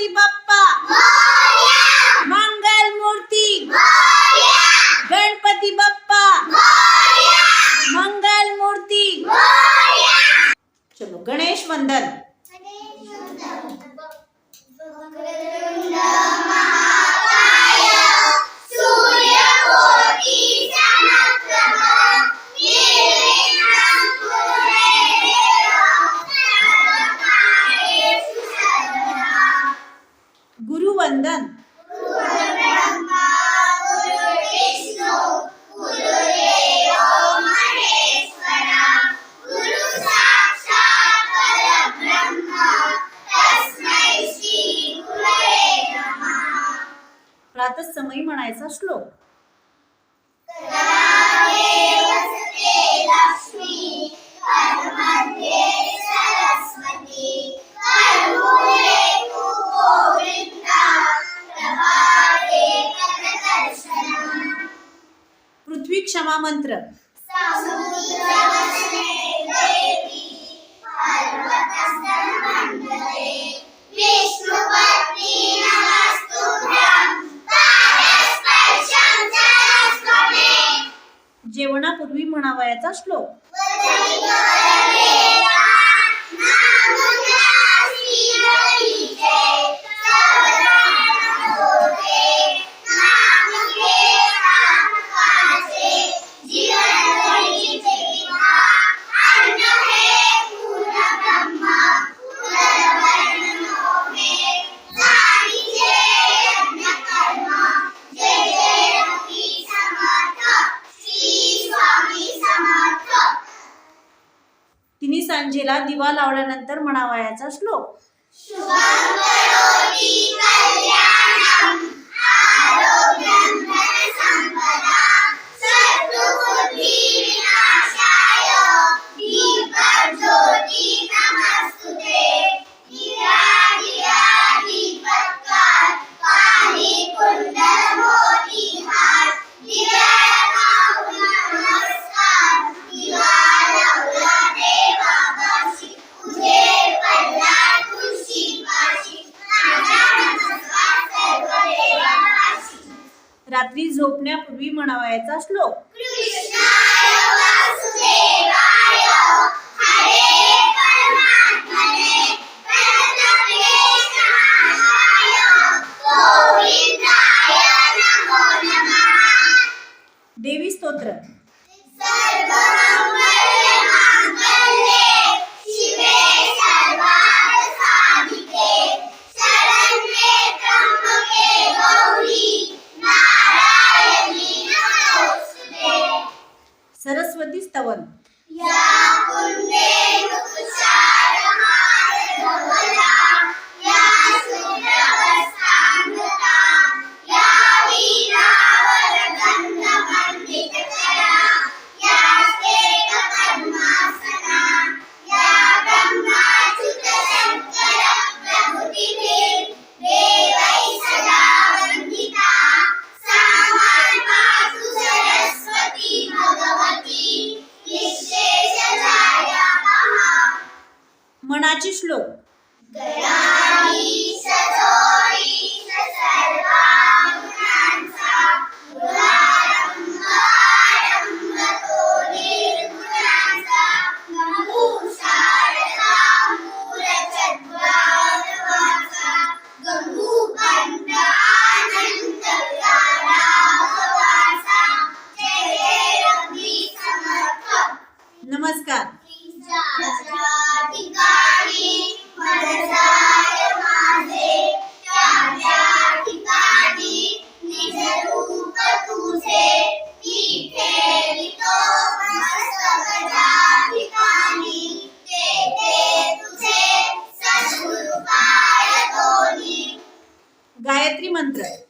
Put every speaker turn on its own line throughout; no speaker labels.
गणपती बाप्पा समयी म्हणायचा श्लोक. पृथ्वी क्षमा मंत्र.
विष्णुपत्नी नमः
जेवणापूर्वी म्हणावयाचा श्लोक. ना जिला दिवा लावल्यानंतर म्हणावयाचा श्लोक. रात्री झोपण्यापूर्वी म्हणावायचा श्लोक. सरस्वती स्तवन.
या
não. मंत्र है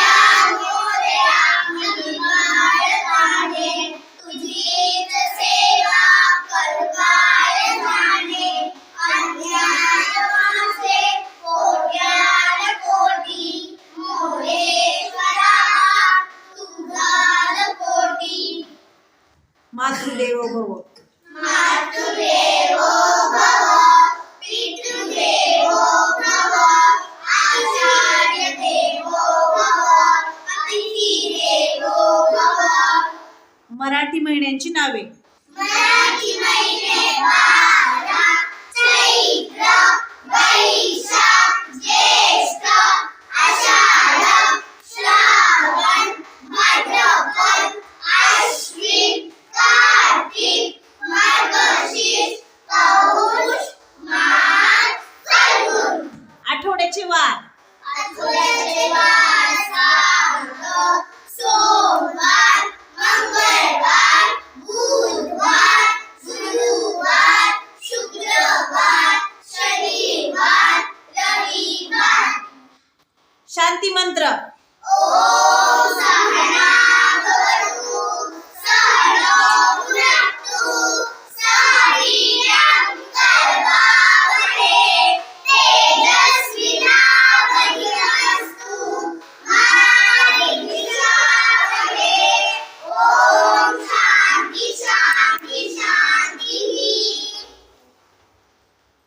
मातृदेवो भव.
मातृदेवो भव पितृदेवो भव आचार्य देवो भव अतिथी देवो भव.
मराठी महिन्यांची नावे.
मराठी महिने बारा चैत्र वैशाख ज्येष्ठ शांती मंत्र.